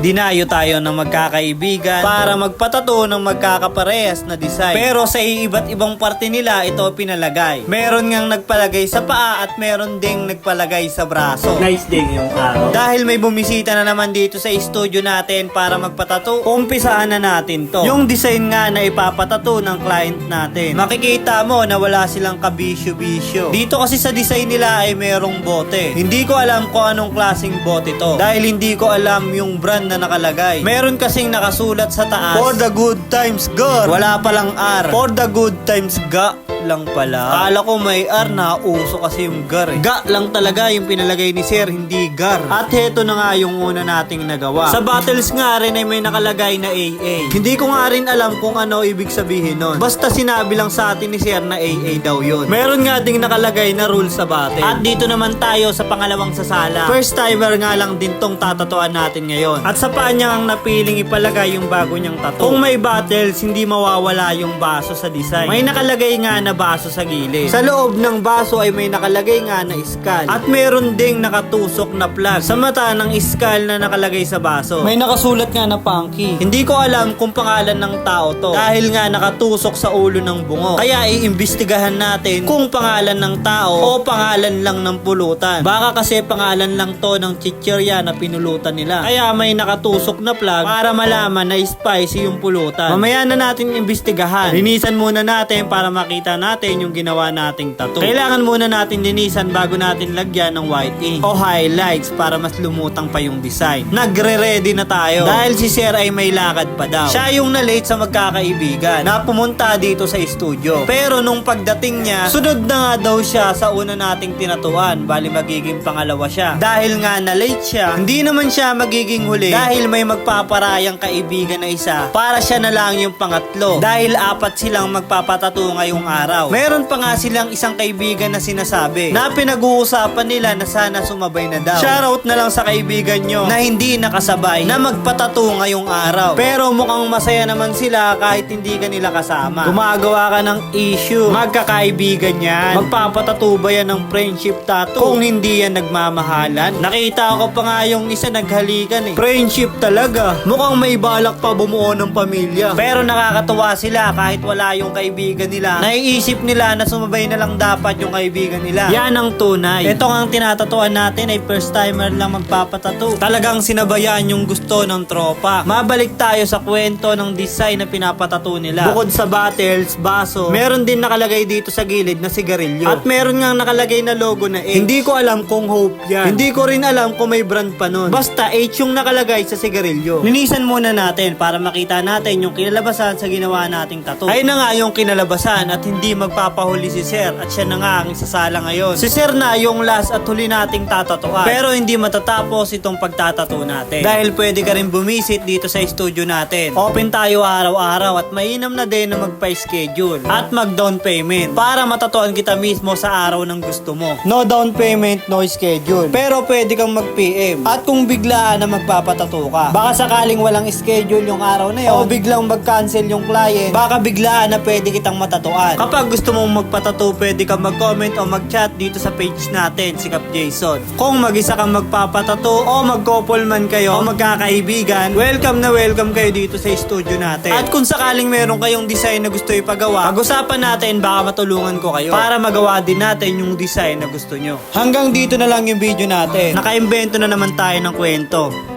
Dinayo tayo ng magkakaibigan para magpatato ng magkakaparehas na design. Pero sa iba't ibang parte nila ito pinalagay. Meron ngang nagpalagay sa paa at meron ding nagpalagay sa braso. Nice din yung araw. Dahil may bumisita na naman dito sa studio natin para magpatato, umpisaan na natin to. Yung design nga na ipapatato ng client natin. Makikita mo na wala silang kabisyo-bisyo. Dito kasi sa design nila ay merong bote. Hindi ko alam kung anong klaseng bote to. Dahil hindi ko alam yung brand na nakalagay. Meron kasing nakasulat sa taas, For the good times, GAR. Wala palang R. For the good times, GA lang pala. Akala ko may R na uso kasi yung gar eh. Ga lang talaga yung pinalagay ni Sir, hindi gar. At heto na nga yung una nating nagawa. Sa battles nga rin ay may nakalagay na AA. Hindi ko nga rin alam kung ano ibig sabihin nun. Basta sinabi lang sa atin ni Sir na AA daw yun. Meron nga ding nakalagay na rule sa battle. At dito naman tayo sa pangalawang sasala. First timer nga lang din tong tatatuan natin ngayon. At sa paa niya ang napiling ipalagay yung bago niyang tattoo. Kung may battles, hindi mawawala yung baso sa design. May nakalagay nga na baso sa gilid. Sa loob ng baso ay may nakalagay nga na skull. At meron ding nakatusok na plug sa mata ng skull na nakalagay sa baso. May nakasulat nga na punky. Hindi ko alam kung pangalan ng tao to. Dahil nga nakatusok sa ulo ng bungo. Kaya iimbestigahan natin kung pangalan ng tao o pangalan lang ng pulutan. Baka kasi pangalan lang to ng chichirya na pinulutan nila. Kaya may nakatusok na plug para malaman na spicy yung pulutan. Mamaya na natin imbestigahan. Linisan muna natin para makita natin yung ginawa nating tattoo. Kailangan muna natin linisan bago natin lagyan ng white ink o highlights para mas lumutang pa yung design. Nagre-ready na tayo dahil si Sir ay may lakad pa daw. Siya yung na-late sa magkakaibigan na pumunta dito sa studio. Pero nung pagdating niya, sunod na nga daw siya sa una nating tinatuan. Bali magiging pangalawa siya. Dahil nga na-late siya, hindi naman siya magiging huli dahil may magpaparayang kaibigan na isa para siya na lang yung pangatlo. Dahil apat silang magpapatato ngayong araw. Meron pa nga silang isang kaibigan na sinasabi na pinag-uusapan nila na sana sumabay na daw. Shoutout na lang sa kaibigan nyo na hindi nakasabay na magpatato ngayong araw. Pero mukhang masaya naman sila kahit hindi ka nila kasama. Gumagawa ka ng issue. Magkakaibigan yan. Magpapatato ba yan ng friendship tattoo? Kung hindi yan nagmamahalan. Nakita ko pa nga yung isa naghalikan eh. Friendship talaga. Mukhang may balak pa bumuo ng pamilya. Pero nakakatuwa sila kahit wala yung kaibigan nila. Naiisip nila na sumabay na lang dapat yung kaibigan nila. Yan ang tunay. Ito ang tinatatuan natin ay first timer lang magpapatato. Talagang sinabayan yung gusto ng tropa. Mabalik tayo sa kwento ng design na pinapatato nila. Bukod sa battles, baso, meron din nakalagay dito sa gilid na sigarilyo. At meron nga nakalagay na logo na H. Hindi ko alam kung Hope yan. Hindi ko rin alam kung may brand pa nun. Basta H yung nakalagay sa sigarilyo. Linisan muna natin para makita natin yung kinalabasan sa ginawa nating tattoo. Ayun na nga yung kinalabasan at hindi magpapahuli si Sir at siya na nga ang isasala ngayon. Si Sir na yung last at huli nating tatatuan. Pero hindi matatapos itong pagtatato natin. Dahil pwede ka rin bumisit dito sa studio natin. Open tayo araw-araw at mainam na din na magpa-schedule at mag-down payment para matatuan kita mismo sa araw ng gusto mo. No down payment, no schedule. Pero pwede kang mag-PM. At kung biglaan na magpapatato ka, baka sakaling walang schedule yung araw na yun, o biglang mag-cancel yung client, baka biglaan na pwede kitang matatuan. Kapag gusto mong magpatato, pwede kang mag-comment o mag-chat dito sa page natin, si Cap Jason. Kung mag-isa kang magpapatato o mag-couple man kayo o magkakaibigan, welcome na welcome kayo dito sa studio natin. At kung sakaling meron kayong design na gusto ipagawa, pag-usapan natin baka matulungan ko kayo para magawa din natin yung design na gusto nyo. Hanggang dito na lang yung video natin. Nakaimbento na naman tayo ng kwento.